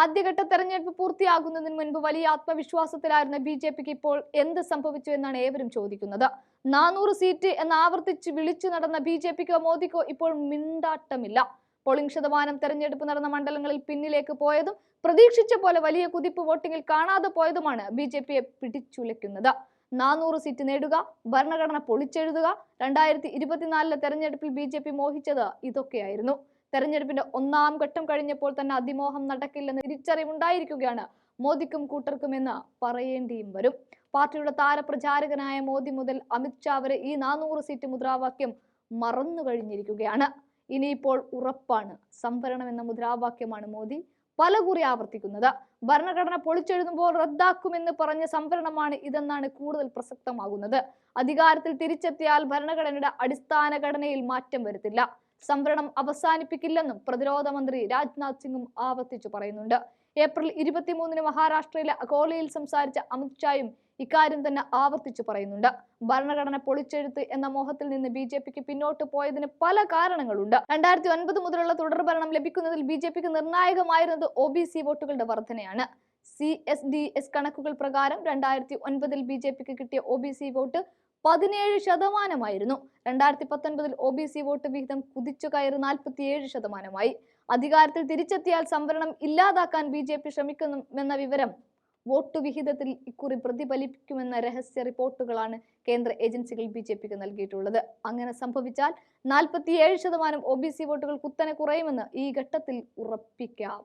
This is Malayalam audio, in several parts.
ആദ്യഘട്ട തെരഞ്ഞെടുപ്പ് പൂർത്തിയാകുന്നതിന് മുൻപ് വലിയ ആത്മവിശ്വാസത്തിലായിരുന്ന ബി ജെ പിക്ക് ഇപ്പോൾ എന്ത് സംഭവിച്ചു എന്നാണ് ഏവരും ചോദിക്കുന്നത്. നാനൂറ് സീറ്റ് എന്ന് ആവർത്തിച്ച് വിളിച്ചു നടന്ന ബി ജെ പിക്കോ മോദിക്കോ ഇപ്പോൾ മിണ്ടാട്ടമില്ല. പോളിംഗ് ശതമാനം തെരഞ്ഞെടുപ്പ് നടന്ന മണ്ഡലങ്ങളിൽ പിന്നിലേക്ക് പോയതും പ്രതീക്ഷിച്ച പോലെ വലിയ കുതിപ്പ് വോട്ടിങ്ങിൽ കാണാതെ പോയതുമാണ് ബി ജെ പിയെ പിടിച്ചുലയ്ക്കുന്നത്. നാനൂറ് സീറ്റ് നേടുക ഭരണഘടന പൊളിച്ചെഴുതുക രണ്ടായിരത്തി ഇരുപത്തിനാലിലെ തെരഞ്ഞെടുപ്പിൽ ബി ജെ പി മോഹിച്ചത് ഇതൊക്കെയായിരുന്നു. തെരഞ്ഞെടുപ്പിന്റെ ഒന്നാം ഘട്ടം കഴിഞ്ഞപ്പോൾ തന്നെ അതിമോഹം നടക്കില്ലെന്ന് തിരിച്ചറിവുണ്ടായിരിക്കുകയാണ്. മോദിക്കും കൂട്ടർക്കും എന്ന് പറയേണ്ടിയും വരും. പാർട്ടിയുടെ താരപ്രചാരകനായ മോദി മുതൽ അമിത്ഷാ വരെ ഈ നാനൂറ് സീറ്റ് മുദ്രാവാക്യം മറന്നു കഴിഞ്ഞിരിക്കുകയാണ്. ഇനിയിപ്പോൾ ഉറപ്പാണ്. സംവരണം എന്ന മുദ്രാവാക്യമാണ് മോദി പലകുറി ആവർത്തിക്കുന്നത്. ഭരണഘടന പൊളിച്ചെഴുതുമ്പോൾ റദ്ദാക്കുമെന്ന് പറഞ്ഞ സംവരണമാണ് ഇതെന്നാണ് കൂടുതൽ പ്രസക്തമാകുന്നത്. അധികാരത്തിൽ തിരിച്ചെത്തിയാൽ ഭരണഘടനയുടെ അടിസ്ഥാന ഘടനയിൽ മാറ്റം വരുത്തില്ല. സംവരണം അവസാനിപ്പിക്കില്ലെന്നും പ്രതിരോധ മന്ത്രി രാജ്നാഥ് സിംഗും ആവർത്തിച്ചു പറയുന്നുണ്ട്. ഏപ്രിൽ ഇരുപത്തിമൂന്നിന് മഹാരാഷ്ട്രയിലെ അകോലയിൽ സംസാരിച്ച അമിത്ഷായും ഇക്കാര്യം തന്നെ ആവർത്തിച്ചു പറയുന്നുണ്ട്. ഭരണഘടന പൊളിച്ചെഴുത്ത് എന്ന മോഹത്തിൽ നിന്ന് ബി ജെ പിക്ക് പിന്നോട്ട് പോയതിന് പല കാരണങ്ങളുണ്ട്. രണ്ടായിരത്തി ഒൻപത് മുതലുള്ള തുടർ ഭരണം ലഭിക്കുന്നതിൽ ബി ജെ പിക്ക് നിർണായകമായിരുന്നത് ഒ ബി സി വോട്ടുകളുടെ വർധനയാണ്. സി എസ് ഡി എസ് കണക്കുകൾ പ്രകാരം രണ്ടായിരത്തി ഒൻപതിൽ ബി ജെ പിക്ക് കിട്ടിയ ഒ ബി സി വോട്ട് പതിനേഴ് ശതമാനമായിരുന്നു. രണ്ടായിരത്തി പത്തൊൻപതിൽ ഒ ബി സി വോട്ട് വിഹിതം കുതിച്ചു കയറി നാൽപ്പത്തിയേഴ് ശതമാനമായി. അധികാരത്തിൽ തിരിച്ചെത്തിയാൽ സംവരണം ഇല്ലാതാക്കാൻ ബി ജെ പി ശ്രമിക്കുമെന്ന വിവരം വോട്ട് വിഹിതത്തിൽ ഇക്കുറി പ്രതിഫലിപ്പിക്കുമെന്ന രഹസ്യ റിപ്പോർട്ടുകളാണ് കേന്ദ്ര ഏജൻസികൾ ബി ജെ പിക്ക് നൽകിയിട്ടുള്ളത്. അങ്ങനെ സംഭവിച്ചാൽ നാൽപ്പത്തിയേഴ് ശതമാനം ഒ ബി സി വോട്ടുകൾ കുത്തനെ കുറയുമെന്ന് ഈ ഘട്ടത്തിൽ ഉറപ്പിക്കാം.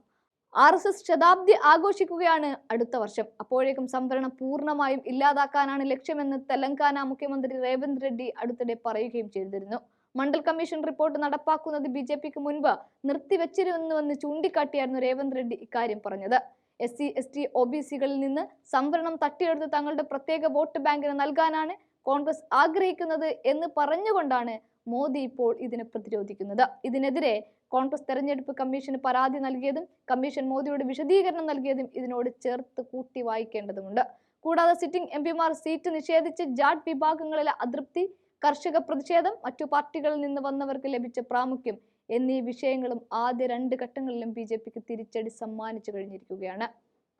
ആർ എസ് എസ് ശതാബ്ദി ആഘോഷിക്കുകയാണ് അടുത്ത വർഷം. അപ്പോഴേക്കും സംവരണം പൂർണമായും ഇല്ലാതാക്കാനാണ് ലക്ഷ്യമെന്ന് തെലങ്കാന മുഖ്യമന്ത്രി രേവന്ത് റെഡ്ഡി അടുത്തിടെ പറയുകയും ചെയ്തിരുന്നു. മണ്ഡൽ കമ്മീഷൻ റിപ്പോർട്ട് നടപ്പാക്കുന്നത് ബി ജെ പിക്ക് മുൻപ് നിർത്തിവെച്ചിരുന്നുവെന്ന് ചൂണ്ടിക്കാട്ടിയായിരുന്നു രേവന്ത് റെഡ്ഡി ഇക്കാര്യം പറഞ്ഞത്. S C S T O B സികളിൽ നിന്ന് സംവരണം തട്ടിയെടുത്ത് തങ്ങളുടെ പ്രത്യേക വോട്ട് ബാങ്കിന് നൽകാനാണ് കോൺഗ്രസ് ആഗ്രഹിക്കുന്നത് എന്ന് പറഞ്ഞുകൊണ്ടാണ് മോദി ഇപ്പോൾ ഇതിനെ പ്രതിരോധിക്കുന്നത്. ഇതിനെതിരെ കോൺഗ്രസ് തെരഞ്ഞെടുപ്പ് കമ്മീഷന് പരാതി നൽകിയതും കമ്മീഷൻ മോദിയോട് വിശദീകരണം നൽകിയതും ഇതിനോട് ചേർത്ത് കൂട്ടി വായിക്കേണ്ടതുണ്ട് കൂടാതെ സിറ്റിംഗ് എം പിമാർ സീറ്റ് നിഷേധിച്ച് ജാട്ട് വിഭാഗങ്ങളിലെ അതൃപ്തി കർഷക പ്രതിഷേധം മറ്റു പാർട്ടികളിൽ നിന്ന് വന്നവർക്ക് ലഭിച്ച പ്രാമുഖ്യം എന്നീ വിഷയങ്ങളും ആദ്യ രണ്ട് ഘട്ടങ്ങളിലും ബി തിരിച്ചടി സമ്മാനിച്ചു കഴിഞ്ഞിരിക്കുകയാണ്.